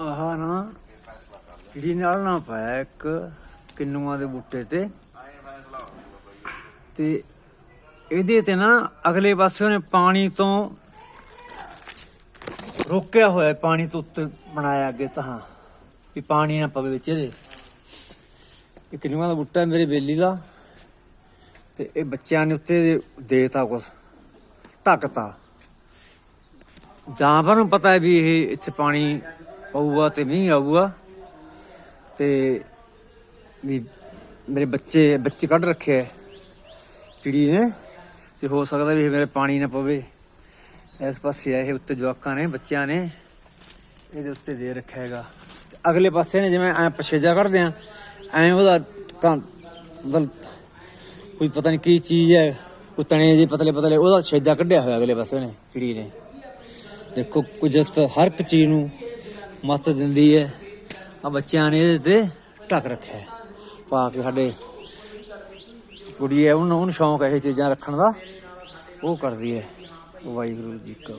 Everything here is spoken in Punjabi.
ਆਹ ਨਾ ਜਿਹੜੀ ਨਾਲ ਨਾ ਪਾਇਆ ਇੱਕ ਕਿੰਨੂਆਂ ਦੇ ਬੂਟੇ ਤੇ। ਤੇ ਇਹਦੇ ਤੇ ਨਾ ਅਗਲੇ ਪਾਸੇ ਉਹਨੇ ਪਾਣੀ ਤੋਂ ਰੋਕਿਆ ਹੋਇਆ, ਪਾਣੀ ਤੋਂ ਉੱਤੇ ਬਣਾਇਆ ਅੱਗੇ ਤਾਂ ਵੀ ਪਾਣੀ ਨਾ ਪਵੇ ਵਿੱਚ ਇਹਦੇ। ਇਹ ਕਿੰਨੂਆਂ ਦਾ ਬੂਟਾ ਹੈ ਮੇਰੇ ਬੇਲੀ ਦਾ। ਤੇ ਇਹ ਬੱਚਿਆਂ ਨੇ ਉੱਤੇ ਦੇਤਾ ਕੁਛ ਢੱਕਤਾ ਜਾਂ ਪਰ ਨੂੰ ਪਤਾ ਹੈ ਵੀ ਇਹ ਇੱਥੇ ਪਾਣੀ ਪਊਗਾ ਤੇ ਮੀਂਹ ਆਊਗਾ ਤੇ ਵੀ ਮੇਰੇ ਬੱਚੇ ਬੱਚੇ ਕੱਢ ਰੱਖਿਆ ਹੈ ਚਿੜੀ ਨੇ ਤੇ ਹੋ ਸਕਦਾ ਵੀ ਇਹ ਮੇਰੇ ਪਾਣੀ ਨਾ ਪਵੇ। ਇਸ ਪਾਸੇ ਆ ਇਹ ਉੱਤੇ ਜਵਾਕਾਂ ਨੇ, ਬੱਚਿਆਂ ਨੇ, ਇਹਦੇ ਉੱਤੇ ਦੇ ਰੱਖਿਆ ਹੈਗਾ। ਤੇ ਅਗਲੇ ਪਾਸੇ ਨੇ ਜਿਵੇਂ ਐ ਪਛੇਜਾ ਕੱਢਦੇ ਆ, ਐ ਉਹਦਾ ਕਾਂ ਕੋਈ ਪਤਾ ਨਹੀਂ ਕੀ ਚੀਜ਼ ਹੈ, ਕੋਈ ਤਣੇ ਦੇ ਪਤਲੇ ਪਤਲੇ, ਉਹਦਾ ਛੇਜਾ ਕੱਢਿਆ ਹੋਇਆ ਅਗਲੇ ਪਾਸੇ ਨੇ ਚਿੜੀ ਨੇ। ਦੇਖੋ, ਕੁਝ ਹਰ ਇੱਕ ਚੀਜ਼ ਨੂੰ ਮੱਤ ਦਿੰਦੀ ਹੈ। ਆ ਬੱਚਿਆਂ ਨੇ ਇਹਦੇ ਤੇ ਢੱਕ ਰੱਖਿਆ ਪਾ ਕੇ ਸਾਡੇ ਕੁੜੀ ਹੈ, ਉਹਨੂੰ ਉਹਨੂੰ ਸ਼ੌਂਕ ਹੈ ਇਹ ਚੀਜ਼ਾਂ ਰੱਖਣ ਦਾ। ਉਹ ਕਰਦੀ ਹੈ। ਵਾਹਿਗੁਰੂ ਜੀ ਕਾ